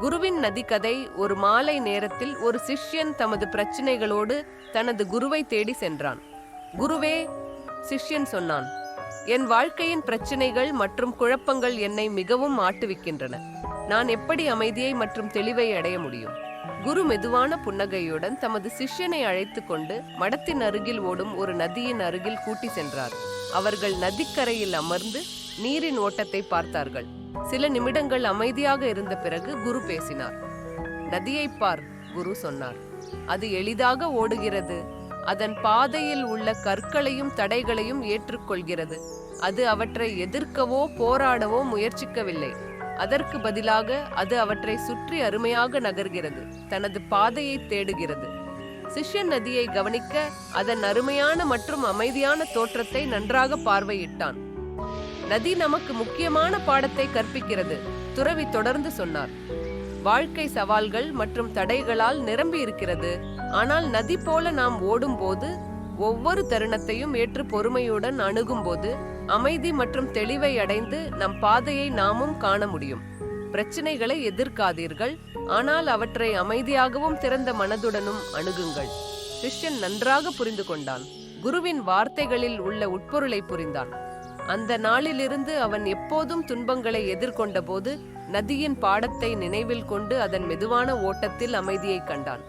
குருவின் நதிக்கதை ஒரு மாலை நேரத்தில் ஒரு சிஷ்யன் தமது பிரச்சனைகளோடு தனது குருவை தேடி சென்றான். குருவே சிஷ்யன் சொன்னான் என் வாழ்க்கையின் பிரச்சனைகள் மற்றும் குழப்பங்கள் என்னை மிகவும் ஆட்டுவிக்கின்றன. நான் எப்படி அமைதியை மற்றும் தெளிவை அடைய முடியும்? குரு மெதுவான புன்னகையுடன் தமது சிஷ்யனை அழைத்து கொண்டு மடத்தின் அருகில் ஓடும் ஒரு நதியின் அருகில் கூட்டி சென்றார். அவர்கள் நதிக்கரையில் அமர்ந்து நீரின் ஓட்டத்தை பார்த்தார்கள். சில நிமிடங்கள் அமைதியாக இருந்த பிறகு குரு பேசினார். நதியைப் பார் குரு சொன்னார். அது எளிதாக ஓடுகிறது. அதன் பாதையில் உள்ள கற்களையும் தடைகளையும் ஏற்றுக்கொள்கிறது. அது அவற்றை எதிர்க்கவோ போராடவோ முயற்சிக்கவில்லை. அதற்கு பதிலாக அது அவற்றை சுற்றி அருமையாக நகர்கிறது. தனது பாதையை தேடுகிறது. சிஷ்யன் நதியை கவனிக்க அதன் அருமையான மற்றும் அமைதியான தோற்றத்தை நன்றாக பார்வையிட்டான். நதி நமக்கு முக்கியமான பாடத்தை கற்பிக்கிறது துறவி தொடர்ந்து சொன்னார். வாழ்க்கை சவால்கள் மற்றும் தடைகளால் நிரம்பி இருக்கிறது ஆனால் நதி போல நாம் ஓடும்போது ஒவ்வொரு தருணத்தையும் ஏற்று பொறுமையுடன் அணுகும்போது அமைதி மற்றும் தெளிவை அடைந்து நம் பாதையை நாமும் காண முடியும். பிரச்சனைகளை எதிர்க்காதீர்கள் ஆனால் அவற்றை அமைதியாகவும் திறந்த மனதுடனும் அணுகுங்கள். சிஷ்யன் நன்றாக புரிந்து கொண்டான். குருவின் வார்த்தைகளில் உள்ள உட்பொருளை புரிந்தான். அந்த நாளிலிருந்து அவன் எப்போதும் துன்பங்களை எதிர்கொண்ட போது நதியின் பாடத்தை நினைவில் கொண்டு அதன் மெதுவான ஓட்டத்தில் அமைதியை கண்டான்.